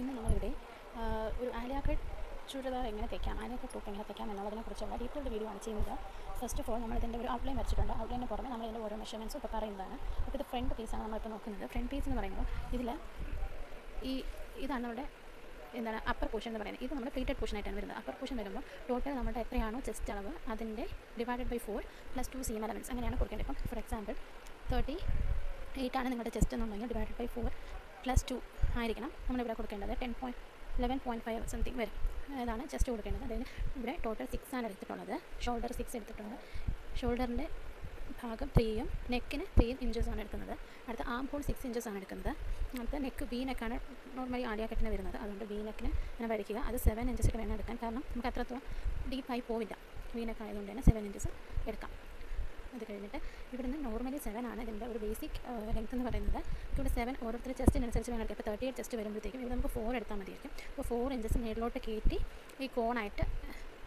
ഇന്ന് നമ്മളിവിടെ ഒരു ആലിയാക്കട്ട് ചുരിദാർ എങ്ങനെ തയ്ക്കാം ആലിയാക്കട്ട് ടോപ്പ് എങ്ങനെ തയ്ക്കാം എന്നുള്ളതിനെ കുറിച്ചുള്ള ഡീറ്റെയിൽഡ് വീഡിയോ ആണ് ചെയ്യുന്നത്. ഫസ്റ്റ് ഓഫ് ഓൾ നമ്മളിതിന്റെ ഒരു ഔട്ട്ലൈൻ വരച്ചിട്ടുണ്ട്. ഔട്ട്ലൈനിന് പുറമെ നമ്മൾ ഇതിന്റെ ഓരോ മെഷർമെന്റ്സും ഇപ്പോൾ പറയുന്നതാണ്. അപ്പോൾ ഇത് ഫ്രണ്ട് പീസാണ് നമ്മളിപ്പോൾ നോക്കുന്നത്. ഫ്രണ്ട് പീസ് എന്ന് പറയുമ്പോൾ ഇതിൽ ഈ ഇതാണ് നമ്മുടെ എന്താണ് അപ്പർ പോർഷൻ എന്ന് പറയുന്നത്. ഇത് നമ്മുടെ പ്ലീറ്റഡ് പോർഷൻ ആയിട്ടാണ് വരുന്നത്. അപ്പർ പോർഷൻ വരുമ്പോൾ ടോട്ടൽ നമ്മുടെ എത്രയാണോ ചെസ്റ്റ് അളവ് അതിന്റെ divided by four plus two seam elements അങ്ങനെയാണ് കൊടുക്കേണ്ടത്. ഇപ്പം ഫോർ എക്സാമ്പിൾ തേർട്ടി ആണ് നിങ്ങളുടെ ചെസ്റ്റ് എന്നുണ്ടെങ്കിൽ divided by four plus two ആയിരിക്കണം. നമ്മളിവിടെ കൊടുക്കേണ്ടത് ten point eleven point five something വരും. അതാണ് ജസ്റ്റ് കൊടുക്കേണ്ടത്. അതിന് ഇവിടെ ടോട്ടൽ സിക്സ് ആണ് എടുത്തിട്ടുള്ളത്. ഷോൾഡർ സിക്സ് എടുത്തിട്ടുണ്ട്. ഷോൾഡറിന്റെ ഭാഗം ത്രീയും നെക്കിന് ത്രീ ഇഞ്ചസ് ആണ് എടുക്കുന്നത്. അടുത്ത ആം ഹോൾ സിക്സ് ഇഞ്ചസ് ആണ് എടുക്കുന്നത്. അടുത്ത നെക്ക് വി നെക്കാണ് നോർമലി ആലിയാക്കട്ടിന് വരുന്നത്. അതുകൊണ്ട് വി നെക്കിന് ഇങ്ങനെ വരയ്ക്കുക. അത് സെവൻ ഇഞ്ചസ് വേണം എടുക്കാൻ. കാരണം നമുക്ക് അത്രത്തോളം ഡീപ്പായി പോവില്ല. വി നെക്ക് ആയതുകൊണ്ട് തന്നെ സെവൻ ഇഞ്ചസ് എടുക്കാം. അത് കഴിഞ്ഞിട്ട് ഇവിടുന്ന് നോർമലി സെവൻ ആണ് ഇതിന്റെ ഒരു ബേസിക് ലെങ്ത് എന്ന് പറയുന്നത്. ഇവിടെ സെവൻ ഓരോരുത്തർ ചെസ്റ്റിനനുസരിച്ച് വേണം എടുക്കുക ഇപ്പോൾ തേർട്ടി എയ്റ്റ് ചെസ്റ്റ് വരുമ്പോഴത്തേക്കും ഇവിടെ നമുക്ക് ഫോർ എടുത്താൽ മതിയായിരിക്കും. അപ്പോൾ ഫോർ ഇഞ്ചസ് മേളിലോട്ട് കയറ്റി ഈ കോണായിട്ട്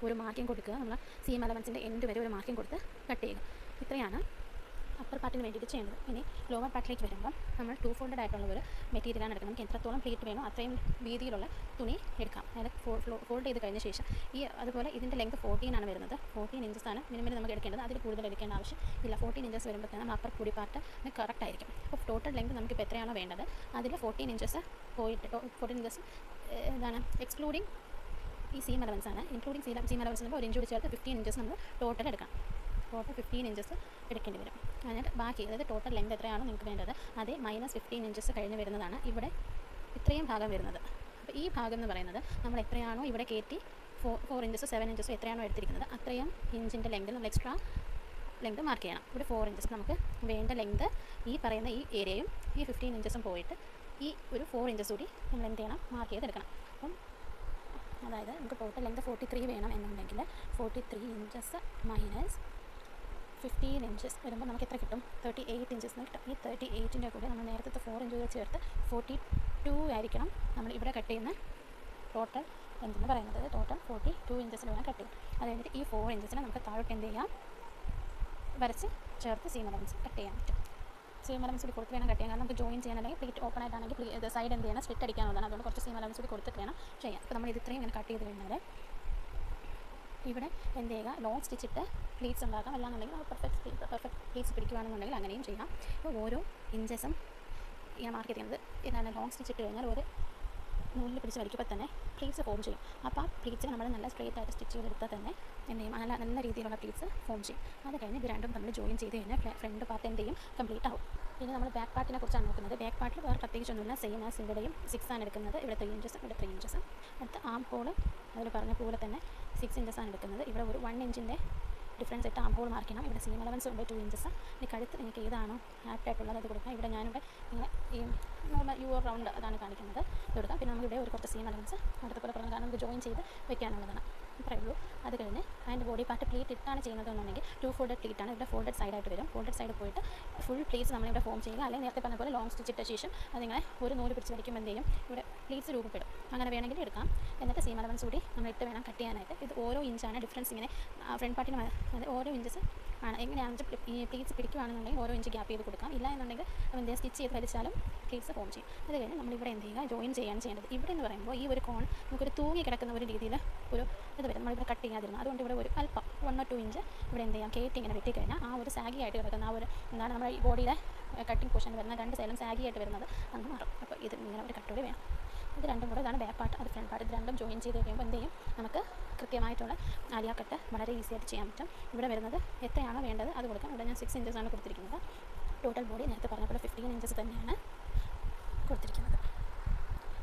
ഒരു മാർക്കിംഗ് കൊടുക്കുക. നമ്മൾ സീം അലവൻസിന്റെ എൻഡ് വരെ ഒരു മാർക്കിംഗ് കൊടുത്ത് കട്ട് ചെയ്യുക. ഇത്രയാണ് അപ്പർ പാർട്ടിന് വേണ്ടിയിട്ട് ചെയ്യേണ്ടത് ഇനി ലോവർ പാർട്ടിലേക്ക് വരുമ്പോൾ നമ്മൾ ടു ഫോൾഡഡ് ആയിട്ടുള്ള ഒരു മെറ്റീരിയലാണ് എടുക്കുന്നത്. നമുക്ക് എത്രത്തോളം പ്ലേറ്റ് വേണോ അത്രയും രീതിയിലുള്ള തുണി എടുക്കാം. അതായത് ഫോൾഡ് ചെയ്ത് കഴിഞ്ഞ ശേഷം ഈ അതുപോലെ ഇതിന്റെ ലെങ്ത് ഫോർട്ടീൻ ആണ് വരുന്നത്. ഫോർട്ടീൻ ആണ് മിനിമം നമുക്ക് എടുക്കേണ്ടത്. അതിൽ കൂടുതൽ എടുക്കേണ്ട ആവശ്യം ഇല്ല. ഫോർട്ടീൻ ഇഞ്ചസ് വരുമ്പോഴത്തേനും നമ്മൾ അപ്പർ കൂടി പാർട്ട് കറക്റ്റ് ആയിരിക്കും. അപ്പോൾ ടോട്ടൽ ലെങ്ത് നമുക്ക് നമുക്കിപ്പോൾ എത്രയാണോ വേണ്ടത്? അതിൽ ഫോർട്ടീൻ ഇഞ്ചസ് പോയിട്ട് ഫോർട്ടീൻ ഇഞ്ചസ് എന്താണ് എക്സ്ക്ലൂഡിങ് ഈ സീം അലവൻസ് ആണ്. ഇൻക്ലൂഡിങ് സീം സീം അലവൻസ് ഒരു ഇഞ്ച് കൂടി ചേർത്ത് ഫിഫ്റ്റീൻ ഇഞ്ചസ് നമ്മൾ ടോട്ടൽ എടുക്കാം. ടോട്ടൽ ഫിഫ്റ്റീൻ ഇഞ്ചസ് എടുക്കേണ്ടി വരും. എന്നിട്ട് ബാക്കി അതായത് ടോട്ടൽ ലെങ്ത് എത്രയാണോ നിങ്ങൾക്ക് വേണ്ടത് അതേ മൈനസ് ഫിഫ്റ്റീൻ ഇഞ്ചസ് കഴിഞ്ഞ് വരുന്നതാണ് ഇവിടെ ഇത്രയും ഭാഗം വരുന്നത്. അപ്പോൾ ഈ ഭാഗം എന്ന് പറയുന്നത് നമ്മൾ എത്രയാണോ ഇവിടെ കയറ്റി four four inches seven inches എത്രയാണോ എടുത്തിരിക്കുന്നത് അത്രയും ഇഞ്ചിന്റെ ലെങ്ത് നമ്മൾ എക്സ്ട്രാ ലെങ്ത് മാർക്ക് ചെയ്യണം. ഇവിടെ ഫോർ ഇഞ്ചസ് നമുക്ക് വേണ്ട ലെങ്ത് ഈ പറയുന്ന ഈ ഏരിയയും ഈ ഫിഫ്റ്റീൻ ഇഞ്ചസും പോയിട്ട് ഈ ഒരു ഫോർ ഇഞ്ചസ് കൂടി നമ്മൾ എന്ത് ചെയ്യണം? മാർക്ക് ചെയ്തെടുക്കണം. അപ്പം അതായത് നമുക്ക് ടോട്ടൽ ലെങ്ത് ഫോർട്ടി ത്രീ വേണം എന്നുണ്ടെങ്കിൽ forty three inches minus fifteen inches വരുമ്പോൾ നമുക്ക് എത്ര കിട്ടും? തേർട്ടി എയ്റ്റ് ഇഞ്ചസ് കിട്ടും. ഈ തേർട്ടി എയ്റ്റിന്റെ കൂടെ നമ്മൾ നേരത്തെ ഫോർ ഇഞ്ച് കൂടെ ചേർത്ത് ഫോർട്ടി ടു ആയിരിക്കണം നമ്മൾ ഇവിടെ കട്ട് ചെയ്യുന്ന ടോട്ടൽ എന്തെന്ന് പറയുന്നത്. ടോട്ടൽ ഫോർട്ടി ടു ഇഞ്ചസിൽ വേണം കട്ട് ചെയ്യും അത് കഴിഞ്ഞിട്ട് ഈ ഫോർ ഇഞ്ചസിനെ നമുക്ക് താഴോട്ട് എന്ത് ചെയ്യാം? വരച്ച് ചേർത്ത് സീം അലവൻസ് കട്ട് ചെയ്യാൻ പറ്റും. സീം അലവൻസ് കൂടി കൊടുത്ത് വേണം കട്ട് ചെയ്യാൻ. കാരണം നമുക്ക് ജോയിൻ ചെയ്യാൻ അല്ലെങ്കിൽ പ്ലേറ്റ് ഓപ്പൺ ആയിട്ടാണെങ്കിൽ സൈഡ് എന്ത് ചെയ്യണം? സ്ലിറ്റ് അടിക്കാനുള്ളതാണ് അതുകൊണ്ട് കുറച്ച് സീം അലവൻസ് കൂടി കൊടുത്തിട്ട് വേണം ചെയ്യാൻ. അപ്പോൾ നമ്മൾ ഇത് ഇത്രയും ഇങ്ങനെ കട്ട് ചെയ്ത് കഴിഞ്ഞാൽ ഇവിടെ എന്ത് ചെയ്യുക? ലോങ് സ്റ്റിച്ചിട്ട് പ്ലീറ്റ്സ് ഉണ്ടാക്കാം. അല്ലാന്നുണ്ടെങ്കിൽ നമ്മൾ പെർഫെക്റ്റ് പെർഫെക്റ്റ് പ്ലീറ്റ്സ് പിടിക്കുകയാണെന്നുണ്ടെങ്കിൽ അങ്ങനെയും ചെയ്യാം. അപ്പോൾ ഓരോ ഇഞ്ചസും ഞാൻ മാർക്ക് ചെയ്യുന്നത് ഇതാണ് ലോങ് സ്റ്റിച്ച് ഇട്ട് കഴിഞ്ഞാൽ ഒരു നൂലിൽ പിടിച്ച് വലിക്കുമ്പോൾ തന്നെ പ്ലീറ്റ്സ് ഫോം ചെയ്യും. അപ്പോൾ ആ പ്ലീറ്റ്സ് നമ്മൾ നല്ല സ്ട്രേറ്റ് ആയിട്ട് സ്റ്റിച്ച് ചെയ്തെടുത്താൽ തന്നെ എന്ത് ചെയ്യും? നല്ല നല്ല രീതിയിലുള്ള പ്ലീറ്റ്സ് ഫോം ചെയ്യും. അത് കഴിഞ്ഞ് ഇത് രണ്ടും നമ്മൾ ജോയിൻ ചെയ്ത് കഴിഞ്ഞാൽ ഫ്രണ്ട് പാർട്ട് എന്ത് ചെയ്യും? കംപ്ലീറ്റ് ആവും. ഇനി നമ്മൾ ബാക്ക് പാർട്ടിനെ കുറിച്ചാണ് നോക്കുന്നത്. ബാക്ക് പാർട്ടിൽ വേറെ പ്രത്യേകിച്ചൊന്നുമില്ല. സെയിം ആസ് ഇവിടെയും സിക്സ് ആണ് എടുക്കുന്നത്. ഇവിടെ ത്രീ ഇഞ്ചസ് ഇവിടെ ത്രീ ഇഞ്ചസ് അടുത്ത ആം ഹോൾ അതിൽ പറഞ്ഞ പോലെ തന്നെ സിക്സ് ഇഞ്ചസ് ആണ് എടുക്കുന്നത്. ഇവിടെ ഒരു വൺ ഇഞ്ചിന്റെ ഡിഫറൻസ് ഇട്ട് ആം ഹോൾ മാർക്കണം ഇവിടെ സീം അലവൻസ് ഉണ്ട് ടു ഇഞ്ചസ് ഇനി കഴുത്ത് നിങ്ങൾക്ക് ഏതാണോ ആപ്റ്റ് ആയിട്ടുള്ളത് അത് കൊടുക്കാം. ഇവിടെ ഞാനിവിടെ ഇങ്ങനെ ഈ നോർമൽ യു റൗണ്ട് അതാണ് കാണിക്കുന്നത്. കൊടുക്കാം. പിന്നെ നമുക്ക് ഇവിടെ ഒരു കുറച്ച് സീം അലവൻസ് അടുത്ത പോലെ പറഞ്ഞ കാരണം നമുക്ക് ജോയിൻ ചെയ്ത് വെക്കാനുള്ളതാണ്. ഇത്രയേ ഉള്ളൂ അത് കഴിഞ്ഞ് അതിന്റെ ബോഡി പാർട്ട് പ്ലീറ്റ് ഇട്ടാണ് ചെയ്യുന്നതെന്നുണ്ടെങ്കിൽ ടു ഫോൾഡഡ് പ്ലീറ്റ് ആണ്. ഇവിടെ ഫോൾഡഡ് സൈഡായിട്ട് വരും. ഫോൾഡഡ് സൈഡ് പോയിട്ട് ഫുൾ പ്ലീറ്റ്സ് നമ്മളിവിടെ ഫോം ചെയ്യുക. അല്ലെങ്കിൽ നേരത്തെ പറഞ്ഞ പോലെ ലോങ് സ്റ്റിച്ച് ഇട്ട ശേഷം അതിങ്ങനെ ഒരു നൂൽ പിടിച്ച് വരയ്ക്കുമ്പോൾ എന്ത് ഇവിടെ പ്ലീറ്റ്സ് രൂപപ്പെടും. അങ്ങനെ വേണമെങ്കിൽ എടുക്കാം. എന്നിട്ട് സീമലവൻസ് കൂടി നമ്മൾ ഇട്ട് വേണം കട്ട് ചെയ്യാനായിട്ട്. ഇത് ഓരോ ഇഞ്ചാണ് ഡിഫറൻസ് ഇങ്ങനെ ഫ്രണ്ട് പാർട്ടിന് ഓരോ ഇഞ്ചസ് ആണ്. എങ്ങനെയാണെന്ന് വെച്ചാൽ പ്ലീറ്റ്സ് പിടിക്കുകയാണെന്നുണ്ടെങ്കിൽ ഓരോ ഇഞ്ച് ഗ്യാപ്പ് ചെയ്ത് കൊടുക്കാം. ഇല്ല എന്നുണ്ടെങ്കിൽ എന്തെങ്കിലും സ്റ്റിച്ച് ചെയ്ത് വലിച്ചാലും പ്ലീറ്റ്സ് ഫോം ചെയ്യും. അത് കഴിഞ്ഞ് നമ്മളിവിടെ എന്ത് ചെയ്യുക? ജോയിൻ ചെയ്യാണ് ചെയ്യേണ്ടത്. ഇവിടെ എന്ന് പറയുമ്പോൾ ഈ ഒരു കോൺ നമുക്കൊരു തൂങ്ങി കിടക്കുന്ന ഒരു രീതിയിൽ ഒരു ഇത് വരും. നമ്മളിവിടെ കട്ട് ചെയ്യാതിരുന്നു. അതുകൊണ്ട് ഇവിടെ ഒരു അല്പം വൺ ഓർ ടു ഇഞ്ച് ഇവിടെ എന്ത് ചെയ്യാം? കേട്ട് ഇങ്ങനെ വെട്ടിക്കഴിഞ്ഞാൽ ആ ഒരു സാഗി ആയിട്ട് കിടക്കുന്ന ആ ഒരു എന്താണ് നമ്മുടെ ഈ ബോഡിയിലെ കട്ടിങ് പോർഷൻ വരുന്ന രണ്ട് സൈഡും സാഗി ആയിട്ട് വരുന്നത് അങ്ങ് മാറും. അപ്പോൾ ഇത് ഇങ്ങനെ ഒരു കട്ടോടെ വേണം. ഇത് രണ്ടും കൂടെ ഇതാണ് ബാക്ക് പാർട്ട് അത് ഫ്രണ്ട് പാർട്ട് ഇത് രണ്ടും ജോയിൻ ചെയ്ത് കഴിയുമ്പോൾ എന്ത് ചെയ്യും? നമുക്ക് കൃത്യമായിട്ടുള്ള ആലിയ കട്ട് വളരെ ഈസി ആയിട്ട് ചെയ്യാൻ പറ്റും. ഇവിടെ വരുന്നത് എത്രയാണോ വേണ്ടത് അത് കൊടുക്കാം. ഇവിടെ ഞാൻ സിക്സ് ഇഞ്ചസ് ആണ് കൊടുത്തിരിക്കുന്നത്. ടോട്ടൽ ബോഡി നേരത്തെ പറഞ്ഞ പോലെ ഫിഫ്റ്റീൻ ഇഞ്ചസ് തന്നെയാണ് കൊടുത്തിരിക്കുന്നത്.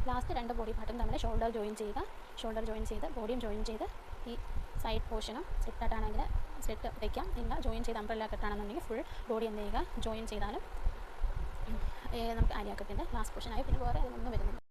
ലാസ്റ്റ് രണ്ട് ബോഡി പാർട്ടും തമ്മിൽ ഷോൾഡർ ജോയിൻ ചെയ്യുക. ഷോൾഡർ ജോയിൻ ചെയ്ത് ബോഡിയും ജോയിൻ ചെയ്ത് ഈ സൈഡ് പോർഷനും സെറ്റായിട്ടാണെങ്കിൽ സെറ്റ് വയ്ക്കാം ഇല്ല ജോയിൻ ചെയ്ത് അംബ്രല്ല കെട്ടാണെന്നുണ്ടെങ്കിൽ ഫുൾ ബോഡി എന്ത് ചെയ്യുക? ജോയിൻ ചെയ്താലും നമുക്ക് അരിയാക്കത്തിന്റെ ലാസ്റ്റ് പോർഷനായി പിന്നെ വേറെ ഒന്നും വരുന്നില്ല.